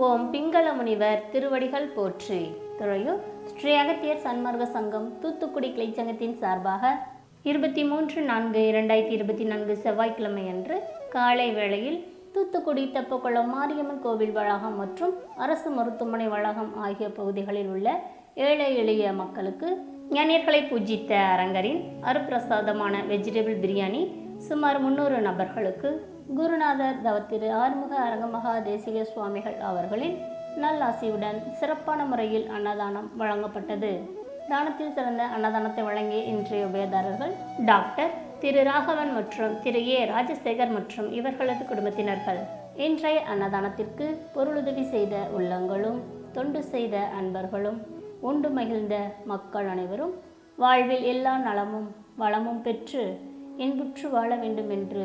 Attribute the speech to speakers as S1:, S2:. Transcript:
S1: ஓம் பிங்கள முனிவர் திருவடிகள் போற்றி. துறையூர் ஸ்ரீ அகத்தியர் சன்மார்க்க சங்கம் தூத்துக்குடி கிளை சங்கத்தின் சார்பாக இருபத்தி மூன்று நான்கு இரண்டாயிரத்தி இருபத்தி நான்கு செவ்வாய்க்கிழமை அன்று காலை வேளையில் தூத்துக்குடி தெப்பக்குளம் மாரியம்மன் கோவில் வளாகம் மற்றும் அரசு மருத்துவமனை வளாகம் ஆகிய பகுதிகளில் உள்ள ஏழை எளிய மக்களுக்கு ஞானியர்களை பூஜித்த அரங்கரின் அருப்பிரசாதமான வெஜிடபிள் பிரியாணி சுமார் முன்னூறு நபர்களுக்கு குருநாதர் தவத்திரு ஆறுமுக அரங்கமகா தேசிக சுவாமிகள் அவர்களின் நல்லாசியுடன் சிறப்பான முறையில் அன்னதானம் வழங்கப்பட்டது. தானத்தில் சிறந்த அன்னதானத்தை வழங்கிய இன்றைய உபயதாரர்கள் டாக்டர் திரு ராகவன் மற்றும் திரு ஏ ராஜசேகர் மற்றும் இவர்களது குடும்பத்தினர்கள். இன்றைய அன்னதானத்திற்கு பொருளுதவி செய்த உள்ளங்களும் தொண்டு செய்த அன்பர்களும் உண்டு மகிழ்ந்த மக்கள் அனைவரும் வாழ்வில் எல்லா நலமும் வளமும் பெற்று இன்புற்று வாழ வேண்டும் என்று